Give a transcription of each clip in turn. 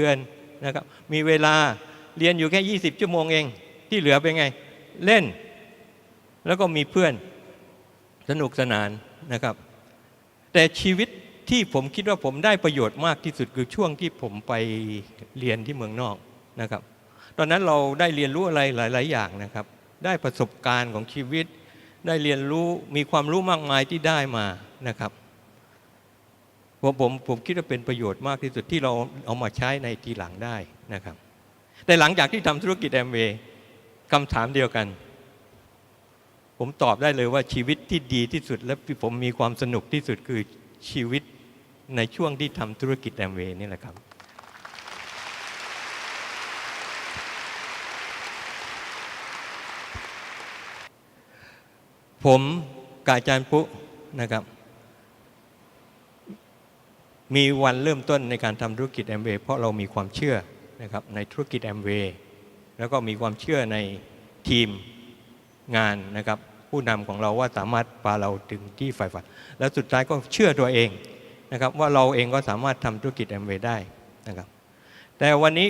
เดือนนะครับมีเวลาเรียนอยู่แค่ 20 ชั่วโมงเอง ที่เหลือเป็นไง เล่น แล้วก็มีเพื่อนสนุกสนานนะครับ แต่ชีวิตที่ผมคิดว่าผมได้ประโยชน์มากที่สุดคือช่วงที่ผมไปเรียนที่เมืองนอกนะครับ ตอนนั้นเราได้เรียนรู้อะไรหลาย ๆ อย่างนะครับ ได้ประสบการณ์ของชีวิต ได้เรียนรู้มีความรู้มากมายที่ได้มานะครับ ผมผมผมคิดว่าเป็นประโยชน์มากที่สุดที่เราเอามาใช้ในทีหลังได้นะครับ แต่หลังจากที่ทำธุรกิจแอมเวย์คำถามเดียวกัน ผมตอบได้เลยว่าชีวิตที่ดีที่สุด และผมมีความสนุกที่สุดคือชีวิตในช่วงที่ทำธุรกิจแอมเวย์นี่แหละครับผมกาจารย์ปุ๊นะครับ มีวันเริ่มต้นในการทำธุรกิจแอมเวย์เพราะเรามีความเชื่อนะครับในธุรกิจแอมเวย์แล้วก็มีความเชื่อในทีมงานนะครับผู้นำของเราว่าสามารถพาเราถึงที่ฝ่ายฝันแล้วสุดท้ายก็เชื่อตัวเองนะครับว่าเราเองก็สามารถทำธุรกิจแอมเวย์ได้นะครับแต่วันนี้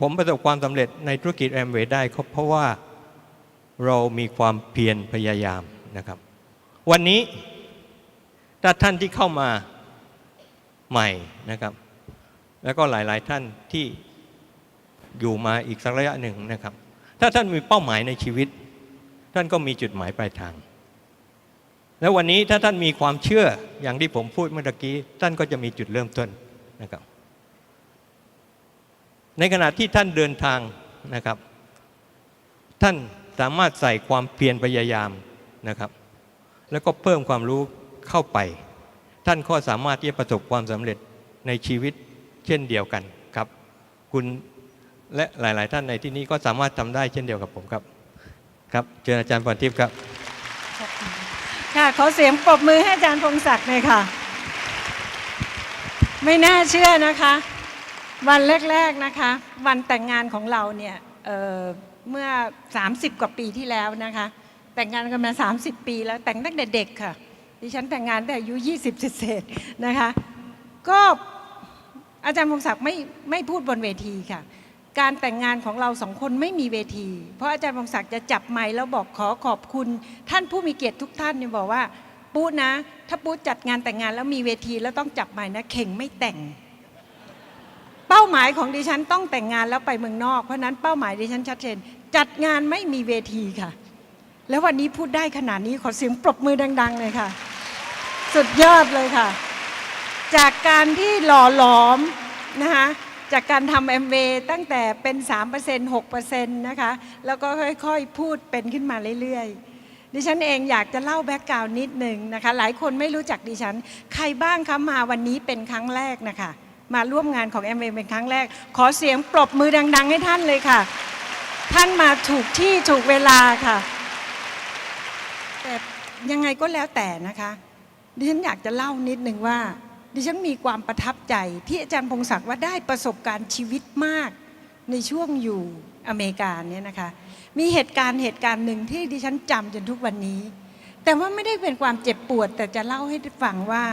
ผมประสบความสำเร็จในธุรกิจแอมเวย์ได้เพราะว่าเรามีความเพียรพยายามนะครับ วันนี้ถ้าท่านที่เข้ามา ใหม่นะครับ แล้วก็หลายๆท่านที่อยู่มาอีกสักระยะหนึ่งนะครับ ถ้าท่านมีเป้าหมายในชีวิต ท่านก็มีจุดหมายปลายทาง แล้ววันนี้ถ้าท่านมีความเชื่ออย่างที่ผมพูดเมื่อกี้ ท่านก็จะมีจุดเริ่มต้นนะครับ ในขณะที่ท่านเดินทางนะครับ ท่านสามารถใส่ความเพียรพยายามนะครับ แล้วก็เพิ่มความรู้เข้าไป ท่านก็สามารถที่จะประสบความสำเร็จในชีวิตเช่นเดียวกันครับ คุณและหลาย ๆ ท่านในที่นี้ก็สามารถทำได้เช่นเดียวกับผมครับ ครับเชิญอาจารย์พรทิพย์ครับค่ะขอเสียงปรบมือให้อาจารย์พงศักดิ์หน่อยค่ะ ไม่น่าเชื่อนะคะ วันแรก ๆนะคะ วันแต่งงานของเราเนี่ยเอ่อเมื่อ 30 กว่าปีที่แล้วนะคะ แต่งงานกันมา 30 ปีแล้วแต่งตั้งแต่เด็กค่ะ ดิฉันแต่งงานแต่อายุ 20เศษๆนะคะ ก็อาจารย์พงศักดิ์ไม่ไม่พูดบนเวทีค่ะ การแต่งงานของเราสองคนไม่มีเวที เพราะอาจารย์พงศักดิ์จะจับไมค์แล้วบอกขอขอบคุณ ท่านผู้มีเกียรติทุกท่านเนี่ยบอกว่าปู๊นะ ถ้าปู๊จัดงานแต่งงานแล้วมีเวทีแล้วต้องจับไมค์นะเข่งไม่แต่ง เป้าหมายของดิฉันต้องแต่งงานแล้วไปเมืองนอก เพราะนั้นเป้าหมายดิฉันชัดเจน จัดงานไม่มีเวทีค่ะ แล้ววันนี้พูดได้ขนาดนี้ขอเสียงปรบมือดัง ๆ เลยค่ะ สุดยอดเลยค่ะ จากการที่หล่อหลอมนะคะจากการทำแอมเวตั้งแต่เป็น 3% 6%นะคะ แล้วก็ค่อยๆ พูดเป็นขึ้นมาเรื่อยๆ ดิฉันเองอยากจะเล่าแบ็กกราวน์นิดหนึ่งนะคะ หลายคนไม่รู้จักดิฉัน ใครบ้างคะมาวันนี้เป็นครั้งแรกนะคะ มาร่วมงานของแอมเวเป็นครั้งแรก ขอเสียงปรบมือดัง ๆ ให้ท่านเลยค่ะ ท่านมาถูกที่ถูกเวลาค่ะ แต่ยังไงก็แล้วแต่นะคะ ดิฉันอยากจะเล่านิดหนึ่งว่า ดิฉันมีความประทับใจที่อาจารย์พงศักดิ์ว่าได้ประสบการณ์ชีวิตมากในช่วงอยู่อเมริกาเนี่ยนะคะ มีเหตุการณ์เหตุการณ์หนึ่งที่ดิฉันจำจนทุกวันนี้ แต่ว่าไม่ได้เป็นความเจ็บปวด แต่จะเล่าให้ฟังว่า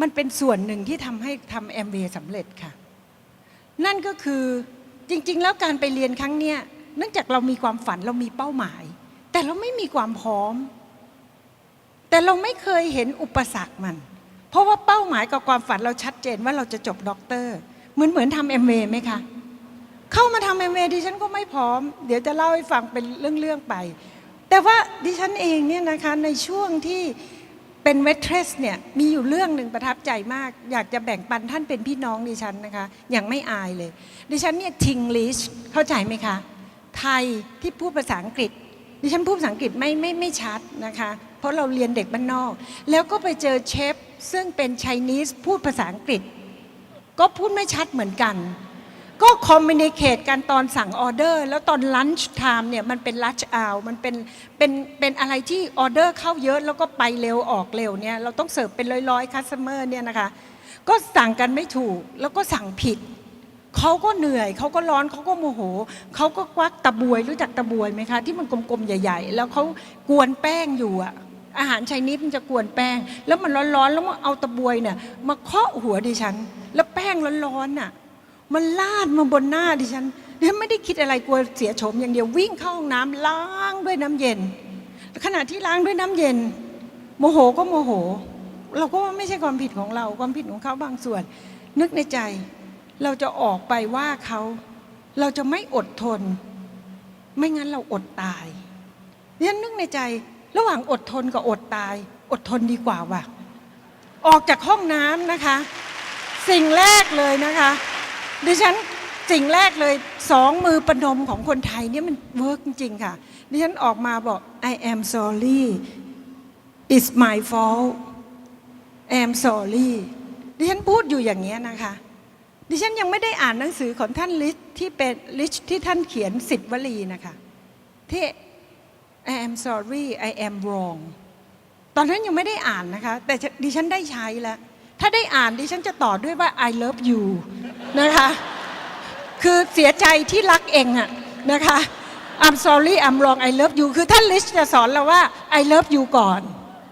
มันเป็นส่วนหนึ่งที่ทำให้ทำแอมเวย์สำเร็จค่ะ นั่นก็คือจริง ๆ แล้วการไปเรียนครั้งเนี้ยเนื่องจากเรามีความฝันเรามีเป้าหมาย แต่เราไม่มีความพร้อม แต่เราไม่เคยเห็นอุปสรรคมัน เพราะว่าเป้าหมายกับความฝันเราชัดเจนว่าเราจะจบด็อกเตอร์ เหมือนเหมือนทำเอ็มเวไหมคะ เข้ามาทำเอ็มเวดิฉันก็ไม่พร้อม เดี๋ยวจะเล่าให้ฟังเป็นเรื่องๆไป แต่ว่าดิฉันเองเนี่ยนะคะในช่วงที่เป็นเวทเทรสเนี่ยมีอยู่เรื่องหนึ่งประทับใจมาก อยากจะแบ่งปันท่านเป็นพี่น้องดิฉันนะคะอย่างไม่อายเลย ดิฉันเนี่ยทิงลิชเข้าใจไหมคะ ไทยที่พูดภาษาอังกฤษ ดิฉันพูดภาษาอังกฤษไม่ไม่ไม่ชัดนะคะ เพราะเราเรียนเด็กบ้านนอก แล้วก็ไปเจอเชฟซึ่งเป็นไชนีสพูดภาษาอังกฤษ ก็พูดไม่ชัดเหมือนกัน ก็คอมมิ n นิเค e กันตอนสั่งออเดอร์ แล้วตอนลันช์ไทม์เนี่ยมันเป็นลัชอ u มันเป็นเป็นเป็นอะไรที่ออเดอร์เข้าเยอะแล้วก็ไปเร็วออกเร็วเนี่ยเราต้องเสิร์ฟเป็นร้อยๆคัสเตอร์เนี่ยนะคะก็สั่งกันไม่ถูกแล้วก็สั่งผิดเขาก็เหนื่อยเขาก็ร้อนเขาก็โมโหเขาก็ควักตะบวยรู้จักตะบวยไหมคะ ที่มันกลมๆใหญ่ ๆ แล้วเขากวนแป้งอยู่อะ อาหารไชนีสมันจะกวนแป้ง แล้วมันร้อนๆ แล้วมันเอาตะบวยเนี่ยมาเคาะหัวดิฉัน แล้วแป้งร้อนๆน่ะมันลาดมาบนหน้าดิฉันดิฉันไม่ได้คิดอะไรกลัวเสียโฉมอย่างเดียววิ่งเข้าห้องน้ำล้างด้วยน้ำเย็น ขณะที่ล้างด้วยน้ำเย็น โมโหก็โมโห เราก็ไม่ใช่ความผิดของเราความผิดของเขาบางส่วน นึกในใจ เราจะออกไปว่าเขาเราจะไม่อดทน ไม่งั้นเราอดตายดิฉันนึกในใจ ระหว่างอดทนกับอดตาย อดทนดีกว่าว่ะ ออกจากห้องน้ำนะคะ สิ่งแรกเลยนะคะ ดิฉันสิ่งแรกเลยสองมือประนมของคนไทยเนี่ยมันเวิร์กจริง ๆ ค่ะ ดิฉันออกมาบอก I am sorry it's my fault I am sorry ดิฉันพูดอยู่อย่างเงี้ยนะคะ ดิฉันยังไม่ได้อ่านหนังสือของท่านลิชที่เป็นลิชที่ท่านเขียนสิบวลีนะคะที่ I am sorry I am wrong ตอนนั้นยังไม่ได้อ่านนะคะ แต่ดิฉันได้ใช้แล้ว ถ้าได้อ่านดิฉันจะต่อด้วยว่า I love you นะคะ คือเสียใจที่รักเองอะนะคะ I'm sorry I'm wrong I love you คือท่านลิชจะสอนเราว่า I love you ก่อน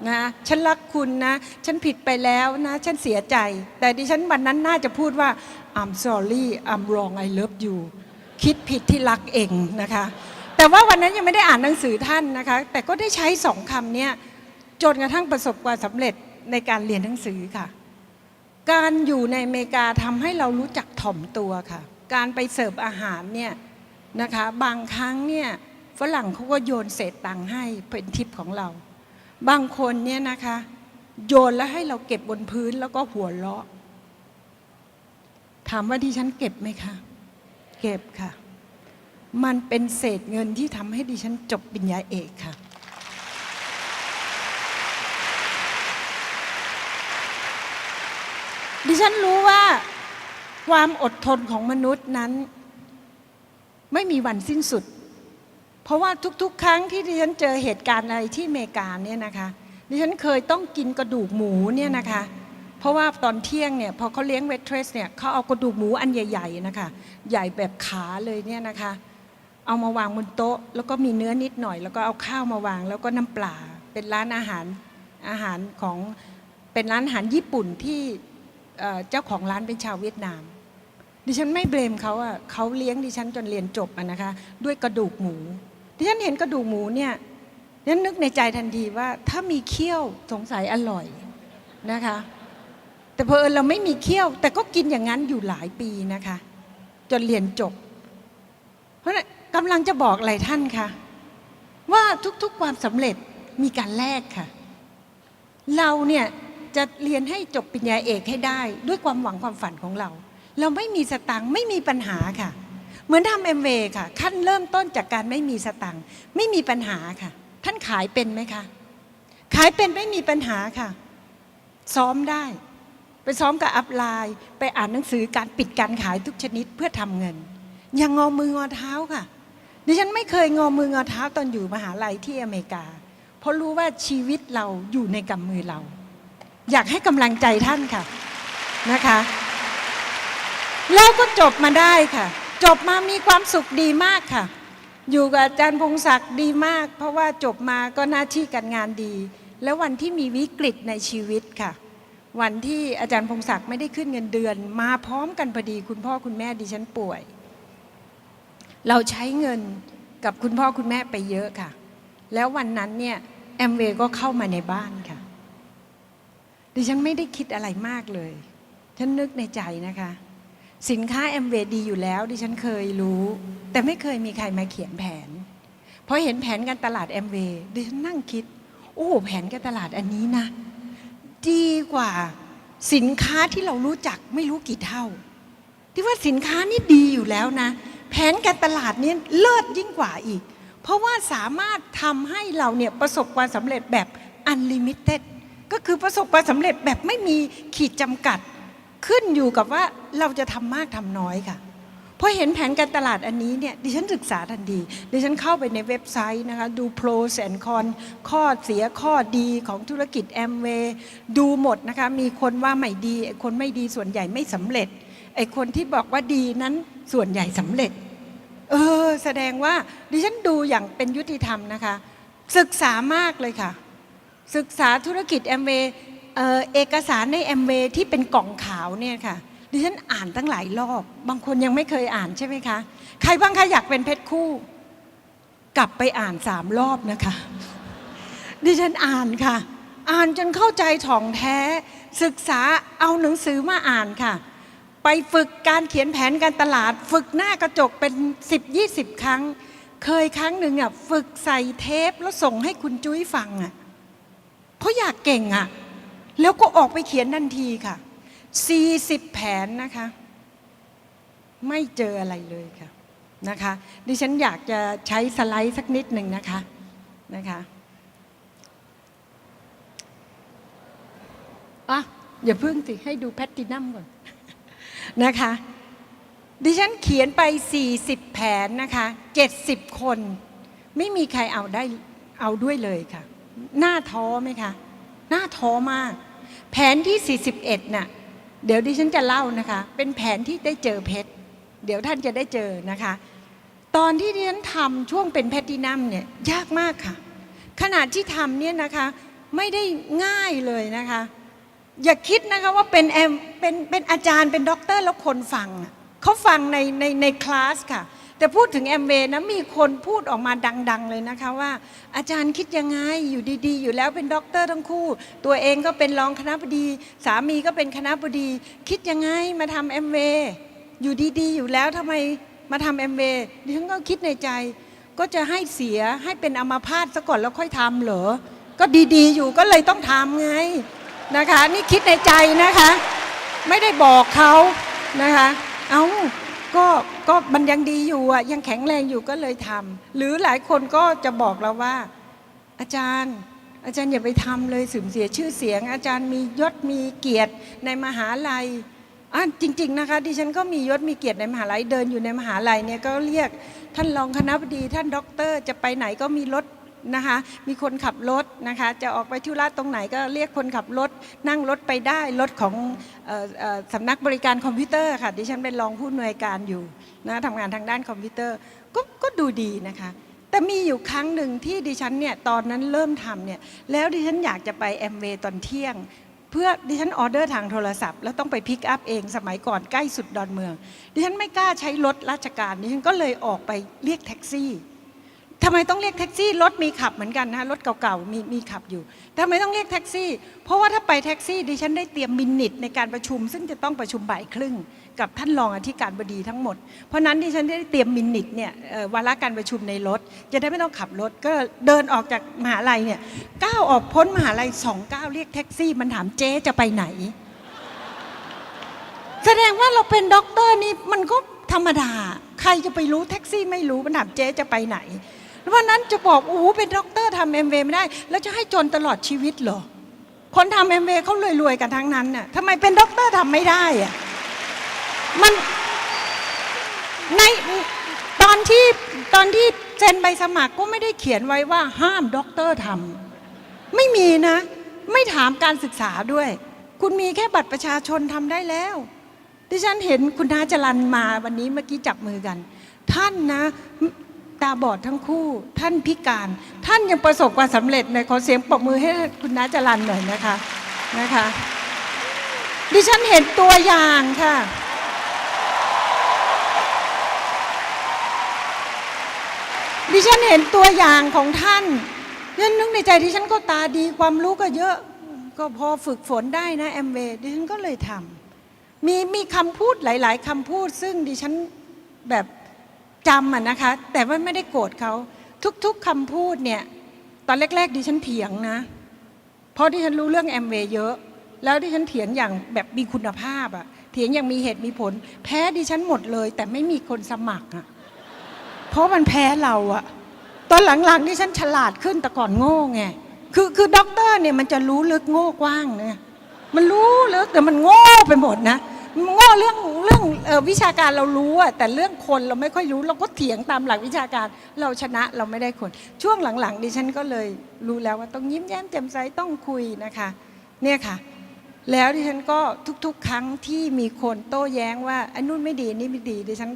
นะฉันรักคุณนะ ฉันผิดไปแล้วนะ ฉันเสียใจ แต่ดิฉันวันนั้นน่าจะพูดว่า I'm sorry I'm wrong I love you คิดผิดที่รักเองนะคะ แต่ว่าวันนั้นยังไม่ได้อ่านหนังสือท่านนะคะ แต่ก็ได้ใช้สองคำนี้จนกระทั่งประสบความสำเร็จในการเรียนหนังสือค่ะ การอยู่ในอเมริกาทำให้เรารู้จักถ่อมตัวค่ะ การไปเสิร์ฟอาหารเนี่ยนะคะบางครั้งเนี่ยฝรั่งเขาก็โยนเศษตังค์ให้เป็นทิปของเรา บางคนเนี่ยนะคะโยนแล้วให้เราเก็บบนพื้นแล้วก็หัวเราะ ถามว่าดิฉันเก็บไหมคะ เก็บค่ะ มันเป็นเศษเงินที่ทำให้ดิฉันจบปริญญาเอกค่ะ ดิฉันรู้ว่าความอดทนของมนุษย์นั้น ไม่มีวันสิ้นสุด เพราะว่าทุกๆ ครั้งที่ดิฉันเจอเหตุการณ์อะไรที่อเมริกาเนี่ยนะคะดิฉันเคยต้องกินกระดูกหมูเนี่ยนะคะ เพราะว่าตอนเที่ยงเนี่ยพอเขาเลี้ยงเวทเทรสเนี่ยเขาเอากระดูกหมูอันใหญ่ ๆนะคะ ใหญ่แบบขาเลยเนี่ยนะคะ เอามาวางบนโต๊ะ แล้วก็มีเนื้อนิดหน่อย แล้วก็เอาข้าวมาวาง แล้วก็น้ำปลาเป็นร้านอาหารอาหารของเป็นร้านอาหารญี่ปุ่นที่เจ้าของร้านเป็นชาวเวียดนาม ดิฉันไม่เบลมเขาอะเขาเลี้ยงดิฉันจนเรียนจบอะนะคะ ด้วยกระดูกหมู ดิฉันเห็นกระดูกหมูเนี่ยดิฉันนึกในใจทันทีว่าถ้ามีเคี้ยวสงสัยอร่อยนะคะ แต่เพอเราไม่มีเคี้ยว แต่ก็กินอย่างนั้นอยู่หลายปีนะคะ จนเรียนจบ เพราะฉะนั้น กำลังจะบอกอะไรท่านคะว่าทุกๆความสำเร็จมีการแลกค่ะ เราเนี่ยจะเรียนให้จบปริญญาเอกให้ได้ด้วยความหวังความฝันของเรา เราไม่มีสตังค์ไม่มีปัญหาค่ะ เหมือนทำเอ็มเวค่ะ ขั้นเริ่มต้นจากการไม่มีสตังค์ไม่มีปัญหาค่ะ ท่านขายเป็นไหมคะขายเป็นไม่มีปัญหาค่ะ ซ้อมได้ ไปซ้อมกับอัพไลน์ ไปอ่านหนังสือการปิดการขายทุกชนิดเพื่อทำเงิน อย่างงอมืองอเท้าค่ะ ดิฉันไม่เคยงอมืองอเท้าตอนอยู่มหาลัยที่อเมริกา เพราะรู้ว่าชีวิตเราอยู่ในกำมือเรา อยากให้กำลังใจท่านค่ะนะคะ แล้วก็จบมาได้ค่ะ จบมามีความสุขดีมากค่ะ อยู่กับอาจารย์พงศักดิ์ดีมาก เพราะว่าจบมาก็หน้าที่การงานดี แล้ววันที่มีวิกฤตในชีวิตค่ะ วันที่อาจารย์พงศักดิ์ไม่ได้ขึ้นเงินเดือน มาพร้อมกันพอดีคุณพ่อคุณแม่ดิฉันป่วย เราใช้เงินกับคุณพ่อคุณแม่ไปเยอะค่ะ แล้ววันนั้นเนี่ยแอมเวก็เข้ามาในบ้านค่ะ ดิฉันไม่ได้คิดอะไรมากเลย ฉันนึกในใจนะคะ สินค้าแอมเวดีอยู่แล้ว ดิฉันเคยรู้ แต่ไม่เคยมีใครมาเขียนแผนพอเห็นแผนการตลาดแอมเวดิฉันนั่งคิด โอ้แผนการตลาดอันนี้นะ ดีกว่าสินค้าที่เรารู้จักไม่รู้กี่เท่า ที่ว่าสินค้านี่ดีอยู่แล้วนะ แผนการตลาดนี้เลิศยิ่งกว่าอีก เพราะว่าสามารถทำให้เราเนี่ยประสบความสำเร็จแบบ unlimited ก็คือประสบความสำเร็จแบบไม่มีขีดจำกัด ขึ้นอยู่กับว่าเราจะทำมากทำน้อยค่ะพอเห็นแผนการตลาดอันนี้เนี่ยดิฉันศึกษาทันทีดิฉันเข้าไปในเว็บไซต์นะคะดู pros and cons ข้อเสียข้อดีของธุรกิจแอมเวย์ดูหมดนะคะมีคนว่าไม่ดี คนไม่ดีส่วนใหญ่ไม่สำเร็จไอคนที่บอกว่าดีนั้น ส่วนใหญ่สำเร็จ เออ แสดงว่าดิฉันดูอย่างเป็นยุติธรรมนะคะ ศึกษามากเลยค่ะ ศึกษาธุรกิจแอมเวย์เอกสารในแอมเวย์ที่เป็นกล่องขาวเนี่ยค่ะดิฉันอ่านตั้งหลายรอบ บางคนยังไม่เคยอ่านใช่ไหมคะ ใครบ้างคะอยากเป็นเพชรคู่ กลับไปอ่านสามรอบนะคะ ดิฉันอ่านค่ะ อ่านจนเข้าใจถ่องแท้ ศึกษาเอาหนังสือมาอ่านค่ะ ไปฝึกการเขียนแผนการตลาด ฝึกหน้ากระจกเป็น 10 20 ครั้ง เคยครั้งหนึ่งอะฝึกใส่เทปแล้วส่งให้คุณจุ้ยฟังอะเพราะอยากเก่งอะ แล้วก็ออกไปเขียนทันทีค่ะ 40 แผนนะคะ ไม่เจออะไรเลยค่ะนะคะ ดิฉันอยากจะใช้สไลด์สักนิดหนึ่งนะคะนะคะอะอย่าเพิ่งสิให้ดูแพตตินัมก่อน นะคะ ดิฉันเขียนไป 40 แผนนะคะ 70 คน ไม่มีใครเอาได้เอาด้วยเลยค่ะ หน้าท้อไหมคะ หน้าท้อมาก แผนที่ 41น่ะเดี๋ยวดิฉันจะเล่านะคะ เป็นแผนที่ได้เจอเพชร เดี๋ยวท่านจะได้เจอนะคะ ตอนที่ดิฉันทำช่วงเป็นแพตตินัมเนี่ยยากมากค่ะ ขนาดที่ทำเนี่ยนะคะ ไม่ได้ง่ายเลยนะคะ อย่าคิดนะคะว่าเป็นแอมเป็นเป็นอาจารย์เป็นด็อกเตอร์แล้วคนฟังเขาฟังในในในคลาสค่ะ แต่พูดถึงแอมเวย์นะมีคนพูดออกมาดัง ๆ เลยนะคะว่า อาจารย์คิดยังไงอยู่ดีๆ อยู่แล้วเป็นด็อกเตอร์ทั้งคู่ ตัวเองก็เป็นรองคณะบดี สามีก็เป็นคณะบดี คิดยังไงมาทำแอมเวย์อยู่ดีๆ อยู่แล้วทำไมมาทำแอมเวย์ดิฉันก็คิดในใจ ก็จะให้เสียให้เป็นอัมาพาตซะก่อนแล้วค่อยทำเหรอก็ดีๆ อยู่ก็เลยต้องทำไง นะคะ นี่คิดในใจนะคะ ไม่ได้บอกเขานะคะ เอาก็ก็มันยังดีอยู่อะยังแข็งแรงอยู่ก็เลยทำหรือหลายคนก็จะบอกเราว่า อาจารย์ อาจารย์อย่าไปทำเลยสูญเสียชื่อเสียง อาจารย์มียศมีเกียรติในมหาลัยอะจริง ๆนะคะ ดิฉันก็มียศมีเกียรติในมหาลัยเดินอยู่ในมหาลัยเนี่ยก็เรียกท่านรองคณะบดีท่านด็อกเตอร์จะไปไหนก็มีรถ นะคะ มีคนขับรถนะคะ จะออกไปธุระตรงไหนก็เรียกคนขับรถ นั่งรถไปได้รถของออสำนักบริการคอมพิวเตอร์ค่ะดิฉันเป็นรองผู้นวยการอยู่นะทำงานทางด้านคอมพิวเตอร์ก็ก็ดูดีนะคะ แต่มีอยู่ครั้งหนึ่งที่ดิฉันเนี่ยตอนนั้นเริ่มทำเนี่ยแล้วดิฉันอยากจะไปแอมเวย์ตอนเที่ยงเพื่อดิฉันออเดอร์ทางโทรศัพท์ แล้วต้องไปพิกอัพเองสมัยก่อนใกล้สุดดอนเมือง ดิฉันไม่กล้าใช้รถราชการดิฉันก็เลยออกไปเรียกแท็กซี่ ทำไมต้องเรียกแท็กซี่รถมีขับเหมือนกันนะรถเก่าๆมีมีขับอยู่ทำไมต้องเรียกแท็กซี่ เพราะว่าถ้าไปแท็กซี่ดิฉันได้เตรียมมินิทในการประชุม ซึ่งจะต้องประชุมบ่ายครึ่ง กับท่านรองอธิการบดีทั้งหมด เพราะนั้นดิฉันได้เตรียมมินิทเนี่ยวาระการประชุมในรถ จะได้ไม่ต้องขับรถก็เดินออกจากมหาลัยเนี่ยก้าวออกพ้นมหาลัยสองก้าวเรียกแท็กซี่ มันถามเจ๊จะไปไหน แสดงว่าเราเป็นด็อกเตอร์นี่มันก็ธรรมดา ใครจะไปรู้แท็กซี่ไม่รู้มันถามเจ๊จะไปไหน เพราะนั้นจะบอกโอ้โหเป็นด็อกเตอร์ทำเอ็มเไม่ได้ แล้วจะให้จนตลอดชีวิตเหรอ คนทำเอ็มเเขารวยๆกันทั้งนั้นน่ะทำไมเป็นด็อกเตอร์ทำไม่ได้อะมันในตอนที่ตอนที่เซ็นใบสมัครก็ไม่ได้เขียนไว้ว่าห้ามด็อกเตอร์ทำไม่มีนะ ไม่ถามการศึกษาด้วย คุณมีแค่บัตรประชาชนทำได้แล้วดิฉันเห็นคุณน้าจรันมาวันนี้เมื่อกี้จับมือกัน ท่านนะ ตาบอดทั้งคู่ ท่านพิการ ท่านยังประสบความสำเร็จเลยขอเสียงปรบมือให้คุณน้าจรันหน่อยนะคะนะคะ ดิฉันเห็นตัวอย่างค่ะ ดิฉันเห็นตัวอย่างของท่านยันนึกในใจดิฉันก็ตาดีความรู้ก็เยอะก็พอฝึกฝนได้นะแอมเวดิฉันก็เลยทำมีมีคำพูดหลาย ๆคำพูดซึ่งดิฉันแบบ จำอะนะคะ แต่ว่าไม่ได้โกรธเขาทุกๆคำพูดเนี่ย ตอนแรก ๆ ดิฉันเถียงนะ เพราะดิฉันรู้เรื่องแอมเวย์เยอะ แล้วดิฉันเถียงอย่างแบบมีคุณภาพอะเถียงอย่างมีเหตุมีผล แพ้ดิฉันหมดเลย แต่ไม่มีคนสมัครอะเพราะมันแพ้เราอะตอนหลังๆนี่ฉันฉลาดขึ้นแต่ก่อนโง่ไงคือคือด็อกเตอร์เนี่ยมันจะรู้ลึกโง่กว้างเนี่ยมันรู้ลึกแต่มันโง่ไปหมดนะ โง่เรื่องเรื่องออวิชาการเรารู้อะแต่เรื่องคนเราไม่ค่อยรู้เราก็เถียงตามหลักวิชาการ เราชนะเราไม่ได้คน ช่วงหลังๆ ดิฉันก็เลยรู้แล้วว่าต้องยิ้มแย้มแจ่มใสต้องคุยนะคะเนี่ยค่ะ แล้วดิฉันก็ทุกๆ ครั้งที่มีคนโต้แย้งว่าอันนู้นไม่ดีนี่ไม่ดี ดิฉัน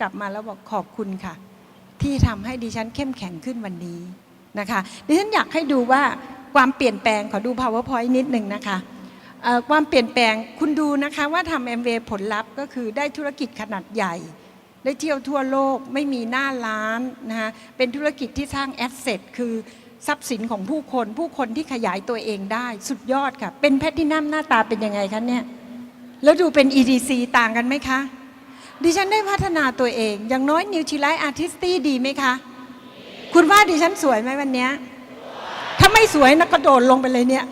กลับมาแล้วบอกขอบคุณค่ะ ที่ทำให้ดิฉันเข้มแข็งขึ้นวันนี้นะคะ ดิฉันอยากให้ดูว่าความเปลี่ยนแปลงขอดู powerpoint นิดหนึ่งนะคะ ความเปลี่ยนแปลงคุณดูนะคะว่าทำ MV ผลลัพธ์ก็คือได้ธุรกิจขนาดใหญ่ ได้เที่ยวทั่วโลกไม่มีหน้าร้านนะคะเป็นธุรกิจที่สร้างแอสเซทคือทรัพย์สินของผู้คนผู้คนที่ขยายตัวเองได้ สุดยอดค่ะ เป็นแพทตินัมหน้าตาเป็นยังไงคะเนี่ย แล้วดูเป็น EDC ต่างกันไหมคะ ดิฉันได้พัฒนาตัวเอง อย่างน้อยนิวท i ไลอาร์ติสตี้ดีไหมคะ คุณว่าดิฉันสวยไหมวันนี้ถ้าไม่สวยนะกระโดดลงไปเลยเนี่ย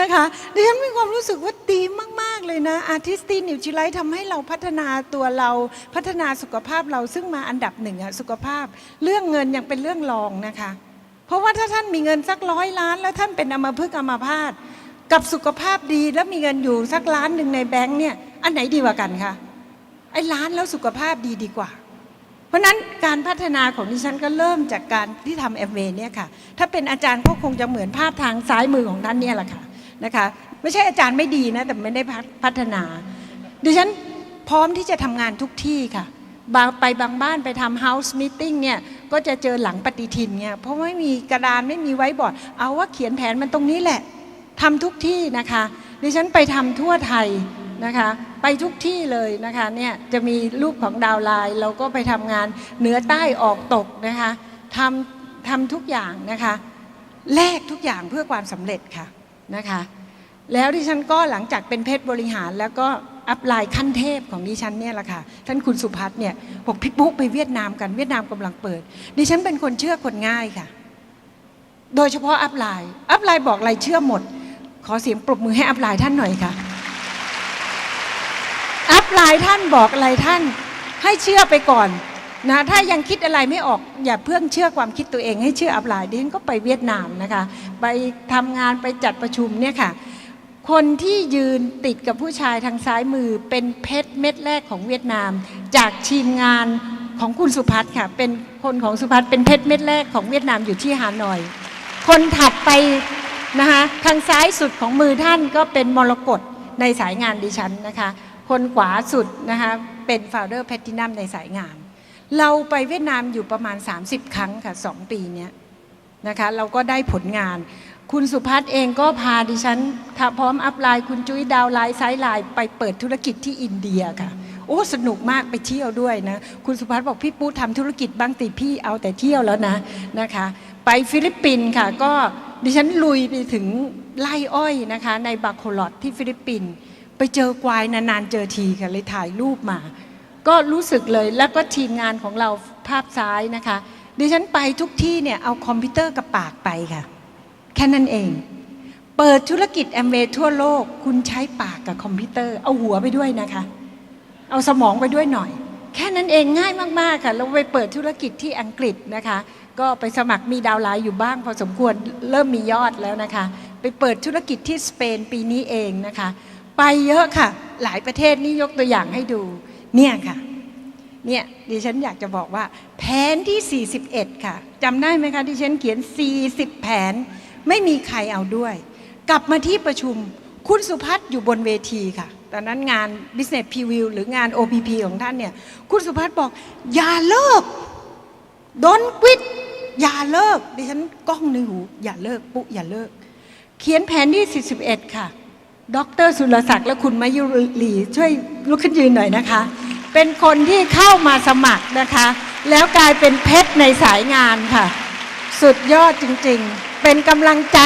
นะคะดิฉันมีความรู้สึกว่าดีมาก ๆ เลยนะอาร์ติสตีนิวท i ไล e ์ทำให้เราพัฒนาตัวเราพัฒนาสุขภาพเราซึ่งมาอันดับหนึ่งอะสุขภาพ เรื่องเงินยังเป็นเรื่องรองนะคะ เพราะว่าถ้าท่านมีเงินสักร้อยล้าน แล้วท่านเป็นอัมพฤกษ์อัมพาตกับสุขภาพดีแล้วมีเงินอยู่สักล้านหนึ่งในแบงค์เนี่ยอันไหนดีกว่ากันคะไอ้ล้านแล้วสุขภาพดีดีกว่า เพราะนั้นการพัฒนาของดิฉันก็เริ่มจากการที่ทำแอมเวเนี่ยค่ะ ถ้าเป็นอาจารย์ก็คงจะเหมือนภาพทางซ้ายมือของท่านเนี่ยแหละค่ะนะคะไม่ใช่อาจารย์ไม่ดีนะแต่ไม่ได้พัฒนา ดิฉันพร้อมที่จะทำงานทุกที่ค่ะบางไปบางบ้านไปทำ house meeting เนี่ยก็จะเจอหลังปฏิทินเนี่ยเพราะไม่มีกระดานไม่มีไว้บอร์ด เอาว่าเขียนแผนมันตรงนี้แหละทำทุกที่นะคะ ดิฉันไปทำทั่วไทยนะคะ ไปทุกที่เลยนะคะเนี่ยจะมีรูปของดาวไลน์เราก็ไปทำงานเหนือใต้ออกตกนะคะทำทำทุกอย่างนะคะแลกทุกอย่างเพื่อความสำเร็จค่ะนะคะ แล้วดิฉันก็หลังจากเป็นเพชรบริหารแล้วก็อัพไลน์ขั้นเทพของดิฉันเนี่ยแหละค่ะ ท่านคุณสุพัฒน์เนี่ยบอกพี่ปุ๊กไปเวียดนามกันเวียดนามกำลังเปิด ดิฉันเป็นคนเชื่อคนง่ายค่ะ โดยเฉพาะอัพไลน์อัพไลน์บอกอะไรเชื่อหมด ขอเสียงปรบมือให้อัพไลน์ท่านหน่อยค่ะ ไลน์ท่านบอกอะไรท่าน ให้เชื่อไปก่อนนะถ้ายังคิดอะไรไม่ออกอย่าเพิ่งเชื่อความคิดตัวเอง ให้เชื่ออัพไลน์ดิฉันก็ไปเวียดนามนะคะ ไปทำงานไปจัดประชุมเนี่ยค่ะ คนที่ยืนติดกับผู้ชายทางซ้ายมือเป็นเพชรเม็ดแรกของเวียดนาม จากทีมงานของคุณสุพัฒน์ค่ะ เป็นคนของสุพัฒน์เป็นเพชรเม็ดแรกของเวียดนามอยู่ที่ฮานอย คนถัดไปนะคะทางซ้ายสุดของมือท่านก็เป็นมรกตในสายงานดิฉันนะคะ คนขวาสุดนะคะเป็นฟาวเดอร์แพทินัมในสายงาน เราไปเวียดนามอยู่ประมาณ 30 ครั้งค่ะสองปีเนี้ยนะคะเราก็ได้ผลงาน คุณสุพัฒน์เองก็พาดิฉันถ้าพร้อมอัพไลน์คุณจุ้ยดาวไลน์ไซด์ไลน์ไปเปิดธุรกิจที่อินเดียค่ะโอ้สนุกมากไปเที่ยวด้วยนะ คุณสุพัฒน์บอกพี่ปูทำธุรกิจบ้างติพี่เอาแต่เที่ยวแล้วนะนะคะ ไปฟิลิปปินส์ค่ะ ก็ดิฉันลุยไปถึงไล่อ้อยนะคะ ในบาโคลอตที่ฟิลิปปินส์ ไปเจอกวายนานๆเจอทีค่ะเลยถ่ายรูปมา ก็รู้สึกเลยแล้วก็ทีมงานของเราภาพซ้ายนะคะดิฉันไปทุกที่เนี่ยเอาคอมพิวเตอร์กับปากไปค่ะ แค่นั้นเอง เปิดธุรกิจแอมเวย์ทั่วโลก คุณใช้ปากกับคอมพิวเตอร์ เอาหัวไปด้วยนะคะ เอาสมองไปด้วยหน่อย แค่นั้นเองง่ายมากๆค่ะเราไปเปิดธุรกิจที่อังกฤษนะคะ ก็ไปสมัครมีดาวไลน์อยู่บ้าง พอสมควรเริ่มมียอดแล้วนะคะ ไปเปิดธุรกิจที่สเปนปีนี้เองนะคะ ไปเยอะค่ะ หลายประเทศนี่ยกตัวอย่างให้ดู เนี่ยค่ะ เนี่ยดิฉันอยากจะบอกว่า แผนที่ 41 ค่ะจำได้ไหมคะดิฉันเขียน 40 แผน ไม่มีใครเอาด้วย กลับมาที่ประชุมคุณสุพัฒน์อยู่บนเวทีค่ะ ตอนนั้นงาน Business Preview หรืองาน OPP ของท่านเนี่ย คุณสุพัฒน์บอก อย่าเลิกดนกิดอย่าเลิก ดิฉันก้องในหู อย่าเลิก ปุ๊อย่าเลิก เขียนแผนที่ 41 ค่ะ ดรสุรศักดิ์และคุณมายุรีช่วยลุกขึ้นยืนหน่อยนะคะ เป็นคนที่เข้ามาสมัครนะคะ แล้วกลายเป็นเพชรในสายงานค่ะ สุดยอดจริงๆ เป็นกำลังใจ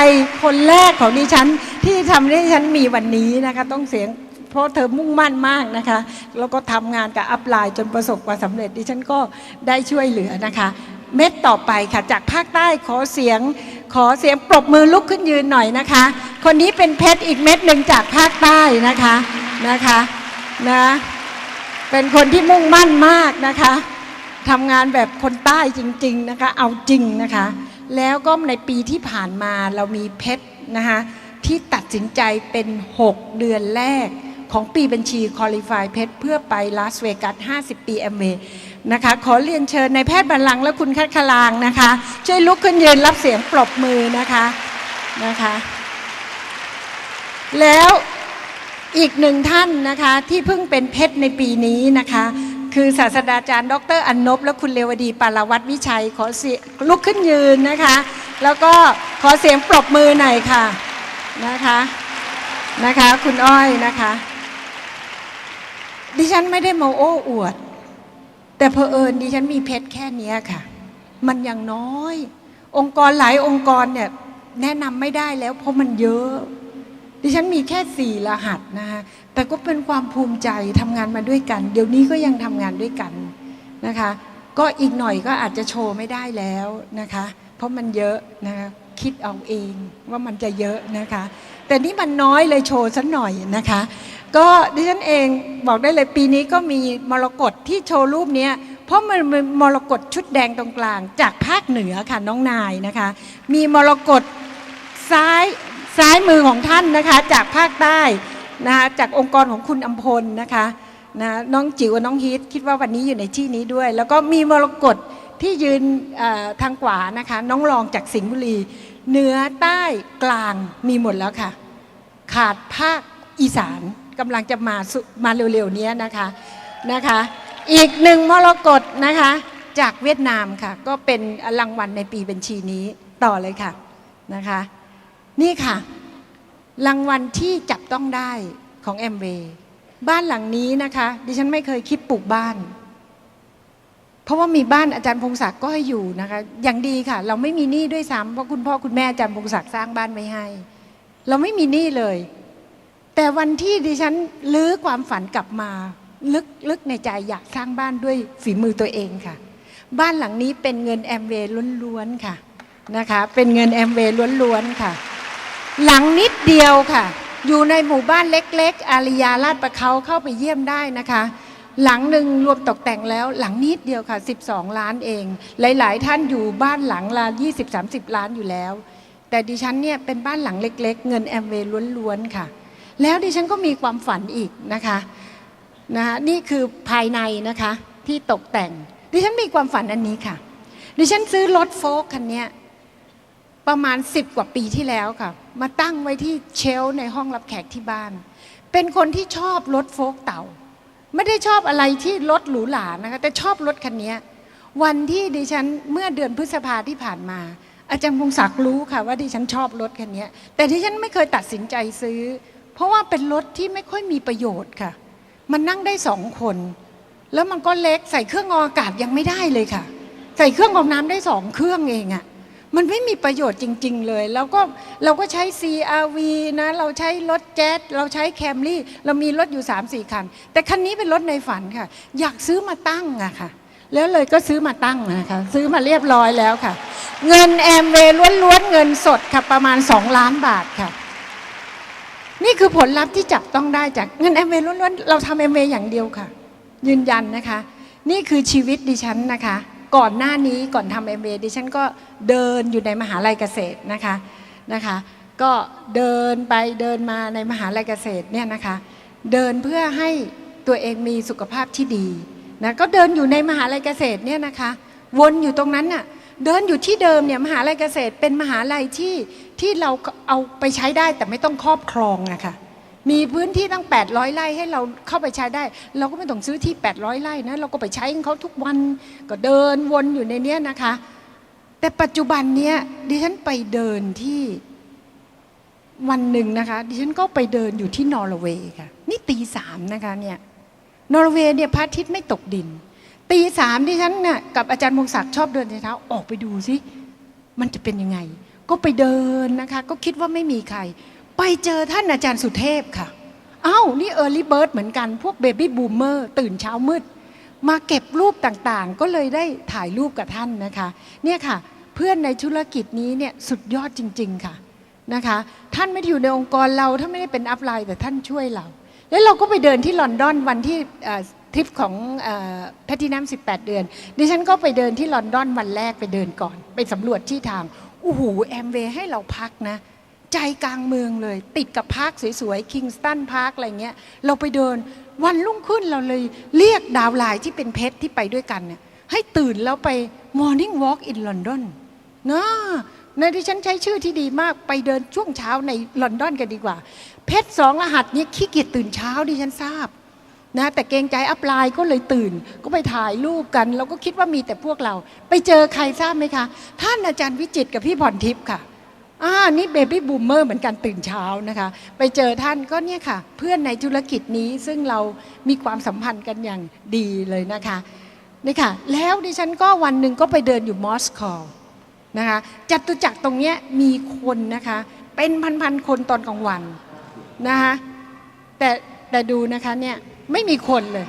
คนแรกของดิฉัน ที่ทำให้ดิฉันมีวันนี้นะคะ ต้องเสียงเพราะเธอมุ่งมั่นมากนะคะ แล้วก็ทำงานกับอัพไลน์จนประสบความสำเร็จดิฉันก็ได้ช่วยเหลือนะคะ เม็ดต่อไปค่ะ จากภาคใต้ขอเสียง ขอเสียงปรบมือลุกขึ้นยืนหน่อยนะคะ คนนี้เป็นเพชรอีกเม็ดหนึ่งจากภาคใต้นะคะนะคะนะเป็นคนที่มุ่งมั่นมากนะคะทำงานแบบคนใต้จริง ๆนะคะ เอาจริงนะคะ แล้วก็ในปีที่ผ่านมาเรามีเพชรนะคะที่ตัดสินใจเป็น 6 เดือนแรกของปีบัญชีคอลิฟายเพชรเพื่อไปลาสเวกัส 50 ปีแอมเวย์ นะคะขอเรียนเชิญในายแพทย์บัลลังก์และคุณคัดคลางนะคะ ช่วยลุกขึ้นยืนรับเสียงปรบมือนะคะนะคะ แล้วอีกหนึ่งท่านนะคะที่เพิ่งเป็นเพชรในปีนี้นะคะ คือศาสตราจารย์ ดรอันนบและคุณเลวดีปารวัตรวิชัย ขอเสียงลุกขึ้นยืนนะคะ แล้วก็ขอเสียงปรบมือหน่อยค่ะนะคะนะคะ คุณอ้อยนะคะ ดิฉันไม่ได้มาโอ้อวด แต่เพอเอิญดิฉันมีเพชรแค่นี้ค่ะ มันยังน้อย องค์กรหลายองค์กรเนี่ยแนะนำไม่ได้แล้ว เพราะมันเยอะ ดิฉันมีแค่สี่รหัสนะคะแต่ก็เป็นความภูมิใจทำงานมาด้วยกัน เดี๋ยวนี้ก็ยังทำงานด้วยกันนะคะ ก็อีกหน่อยก็อาจจะโชว์ไม่ได้แล้วนะคะ เพราะมันเยอะนะคะคิดเอาเองว่ามันจะเยอะนะคะ แต่นี่มันน้อยเลยโชว์สักหน่อยนะคะ ก็ดิฉันเองบอกได้เลยปีนี้ก็มีมรกตที่โชว์รูปนี้เพราะมันเป็นมรกตชุดแดงตรงกลาง จากภาคเหนือค่ะน้องนายนะคะ มีมรกตซ้ายซ้ายมือของท่านนะคะจากภาคใต้นะคะจากองค์กรของคุณอัมพลนะคะนะน้องจิ๋วน้องฮิตคิดว่าวันนี้อยู่ในที่นี้ด้วย แล้วก็มีมรกตที่ยืนทางขวานะคะน้องรองจากสิงห์บุรี เหนือใต้กลางมีหมดแล้วค่ะ ขาดภาคอีสาน กำลังจะมามาเร็วๆนี้นะคะนะคะ อีกหนึ่งมรกตนะคะ จากเวียดนามค่ะ ก็เป็นรางวัลในปีบัญชีนี้ต่อเลยค่ะนะคะ นี่ค่ะ รางวัลที่จับต้องได้ของแอมเวย์บ้านหลังนี้นะคะ ดิฉันไม่เคยคิดปลูกบ้าน เพราะว่ามีบ้านอาจารย์พงศักดิ์ก็ให้อยู่นะคะ อย่างดีค่ะ เราไม่มีหนี้ด้วยซ้ำเพราะคุณพ่อคุณแม่อาจารย์พงศักดิ์สร้างบ้านไว้ให้ เราไม่มีหนี้เลย แต่วันที่ดิฉันลื้อความฝันกลับมาลึกลึกในใจอยากสร้างบ้านด้วยฝีมือตัวเองค่ะ บ้านหลังนี้เป็นเงินแอมเวย์ล้วนๆค่ะนะคะ เป็นเงินแอมเวย์ล้วนๆค่ะ หลังนิดเดียวค่ะ อยู่ในหมู่บ้านเล็ก ๆ อาริยาลาดประเขาเข้าไปเยี่ยมได้นะคะ หลังหนึ่งรวมตกแต่งแล้ว หลังนิดเดียวค่ะ 12 ล้านเอง หลาย ๆ ท่านอยู่บ้านหลังละ20-30 ล้านอยู่แล้ว แต่ดิฉันเนี่ยเป็นบ้านหลังเล็ก ๆ เงินแอมเวย์ล้วนๆค่ะ แล้วดิฉันก็มีความฝันอีกนะคะนะคะนี่คือภายในนะคะที่ตกแต่ง ดิฉันมีความฝันอันนี้ค่ะ ดิฉันซื้อรถโฟล์กคันนี้ประมาณ10กว่าปีที่แล้วค่ะ มาตั้งไว้ที่เชลในห้องรับแขกที่บ้าน เป็นคนที่ชอบรถโฟล์กเต่า ไม่ได้ชอบอะไรที่รถหรูหรานะคะ แต่ชอบรถคันนี้วันที่ดิฉันเมื่อเดือนพฤษภาที่ผ่านมา อาจารย์พงศักดิ์รู้ค่ะว่าดิฉันชอบรถคันนี้แต่ดิฉันไม่เคยตัดสินใจซื้อ เพราะว่าเป็นรถที่ไม่ค่อยมีประโยชน์ค่ะ มันนั่งได้สองคน แล้วมันก็เล็กใส่เครื่องออากาศยังไม่ได้เลยค่ะ ใส่เครื่องกรองน้ำได้สองเครื่องเองอะมันไม่มีประโยชน์จริง ๆ เลย แล้วก็เราก็ใช้ CRV นะ เราใช้รถแจ๊สเราใช้แคมรี่เรามีรถอยู่ 3 4 คัน แต่คันนี้เป็นรถในฝันค่ะ อยากซื้อมาตั้งอะค่ะ แล้วเลยก็ซื้อมาตั้งนะคะ ซื้อมาเรียบร้อยแล้วค่ะ เงินแอมเวล้วนๆเงินสดค่ะ ประมาณ 2 ล้านบาทค่ะ นี่คือผลลัพธ์ที่จับต้องได้จากเงินแอมเวย์ล้วนๆเราทำแอมเวย์อย่างเดียวค่ะ ยืนยันนะคะ นี่คือชีวิตดิฉันนะคะ ก่อนหน้านี้ก่อนทำเอ็มเดิฉันก็เดินอยู่ในมหาลัยเกษตรนะคะนะคะ ก็เดินไปเดินมาในมหาลัยเกษตรเนี่ยนะคะ เดินเพื่อให้ตัวเองมีสุขภาพที่ดีนะก็เดินอยู่ในมหาลัยเกษตรเนี่ยนะคะ วนอยู่ตรงนั้นน่ะ เดินอยู่ที่เดิมเนี่ยมหาลัยเกษตรเป็นมหาลัยที่ที่เราเอาไปใช้ได้แต่ไม่ต้องครอบครองนะคะมีพื้นที่ตั้ง 800 ไร่ให้เราเข้าไปใช้ได้ เราก็ไม่ต้องซื้อที่ 800 ไร่นะเราก็ไปใช้ของเขาทุกวันก็เดินวนอยู่ในเนี้ยนะคะ แต่ปัจจุบันเนี้ยดิฉันไปเดินที่วันหนึ่งนะคะ ดิฉันก็ไปเดินอยู่ที่นอร์เวย์ค่ะ นี่ตีสามนะคะเนี่ยนอร์เวย์เนี่ยพระอาทิตย์ไม่ตกดิน ตีสามดิฉันเนี่ยกับอาจารย์มงศักดิ์ชอบเดินเช้าออกไปดูสิมันจะเป็นยังไง ก็ไปเดินนะคะ ก็คิดว่าไม่มีใคร ไปเจอท่านอาจารย์สุเทพค่ะเอ้านี่เออร์ลี่เบิร์ดเหมือนกันพวกเบบี้บูมเมอร์ตื่นเช้ามืด มาเก็บรูปต่างๆ ก็เลยได้ถ่ายรูปกับท่านนะคะ เนี่ยค่ะ เพื่อนในธุรกิจนี้เนี่ยสุดยอดจริง ๆค่ะนะคะ ท่านไม่ได้อยู่ในองค์กรเราท่านไม่ได้เป็นอัพไลน์แต่ท่านช่วยเรา แล้วเราก็ไปเดินที่ลอนดอนวันที่ทริปของแพทินัม18 เดือน ดิฉันก็ไปเดินที่ลอนดอนวันแรกไปเดินก่อน ไปสำรวจที่ทางโอ้โหแอมเวย์ให้เราพักนะ ใจกลางเมืองเลย ติดกับพาร์คสวยๆคิงสตันพาร์คอะไรเงี้ย เราไปเดินวันรุ่งขึ้นเราเลยเรียกดาวไลน์ที่เป็นเพชรที่ไปด้วยกันเนี่ยให้ตื่นแล้วไป Morning Walk in London นะในที่ฉันใช้ชื่อที่ดีมากไปเดินช่วงเช้าในลอนดอนกันดีกว่า เพชรสองรหัสนี้ขี้เกียจตื่นเช้าดิฉันทราบ นะแต่เกรงใจอัพไลน์ก็เลยตื่น ก็ไปถ่ายรูปกัน เราก็คิดว่ามีแต่พวกเรา ไปเจอใครทราบไหมคะ ท่านอาจารย์วิจิตกับพี่พรทิพย์ค่ะอ่านี่เบบี้บูมเมอร์เหมือนกันตื่นเช้านะคะ ไปเจอท่านก็เนี่ยค่ะ เพื่อนในธุรกิจนี้ซึ่งเรามีความสัมพันธ์กันอย่างดีเลยนะคะนี่ค่ะแล้วดิฉันก็วันหนึ่งก็ไปเดินอยู่มอสโกนะคะจัตุจักรตรงเนี้ยมีคนนะคะ เป็นพันๆคนตอนกลางวันนะคะแต่แต่ดูนะคะเนี่ย ไม่มีคนเลย